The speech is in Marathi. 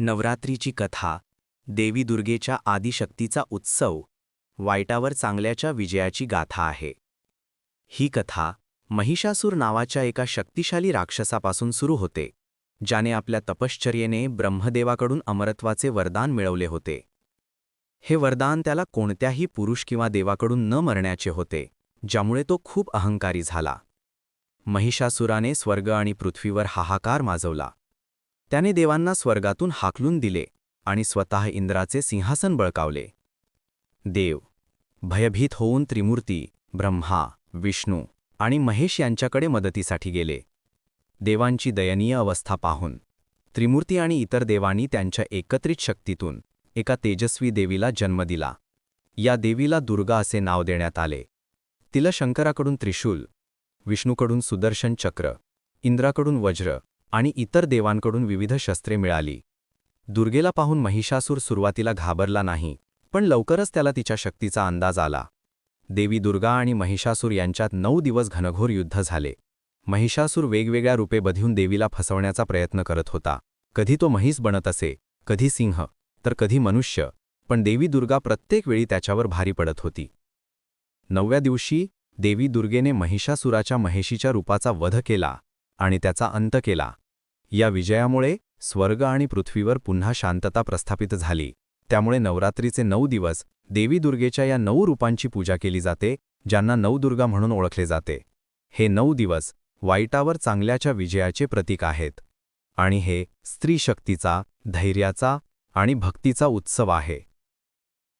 नवरात्रीची कथा देवी दुर्गेच्या आदिशक्तीचा उत्सव वाईटावर चांगल्याच्या विजयाची गाथा आहे. ही कथा महिषासूर नावाच्या एका शक्तिशाली राक्षसापासून सुरू होते ज्याने आपल्या तपश्चर्येने ब्रह्मदेवाकडून अमरत्वाचे वरदान मिळवले होते. हे वरदान त्याला कोणत्याही पुरुष किंवा देवाकडून न मरण्याचे होते ज्यामुळे तो खूप अहंकारी झाला. महिषासुराने स्वर्ग आणि पृथ्वीवर हाहाकार माजवला. त्याने देवांना स्वर्गातून हाकलून दिले आणि स्वतः इंद्राचे सिंहासन बळकावले. देव भयभीत होऊन त्रिमूर्ती ब्रह्मा विष्णू आणि महेश यांच्याकडे मदतीसाठी गेले. देवांची दयनीय अवस्था पाहून त्रिमूर्ती आणि इतर देवांनी त्यांच्या एकत्रित शक्तीतून एका तेजस्वी देवीला जन्म दिला. या देवीला दुर्गा असे नाव देण्यात आले. तिला शंकराकडून त्रिशूल विष्णूकडून सुदर्शन चक्र इंद्राकडून वज्र आणि इतर देवांकडून विविध शस्त्रे मिळाली. दुर्गेला पाहून महिषासूर सुरुवातीला घाबरला नाही पण लवकरच त्याला तिच्या शक्तीचा अंदाज आला. देवी दुर्गा आणि महिषासूर यांच्यात नऊ दिवस घनघोर युद्ध झाले. महिषासूर वेगवेगळ्या रूपे बधिवून देवीला फसवण्याचा प्रयत्न करत होता. कधी तो महिष बनत असे कधी सिंह तर कधी मनुष्य पण देवी दुर्गा प्रत्येक वेळी त्याच्यावर भारी पडत होती. नवव्या दिवशी देवी दुर्गेने महिषासुराच्या महेशीच्या रूपाचा वध केला. आणि त्याचा अंत केला. या विजयामुळे स्वर्ग आणि पृथ्वीवर पुन्हा शांतता प्रस्थापित झाली. त्यामुळे नवरात्रीचे नऊ दिवस देवी दुर्गेच्या या नऊ रूपांची पूजा केली जाते ज्यांना नवदुर्गा म्हणून ओळखले जाते. हे नऊ दिवस वाईटावर चांगल्याच्या विजयाचे प्रतीक आहेत. आणि हे स्त्री शक्तीचा धैर्याचा आणि भक्तीचा उत्सव आहे.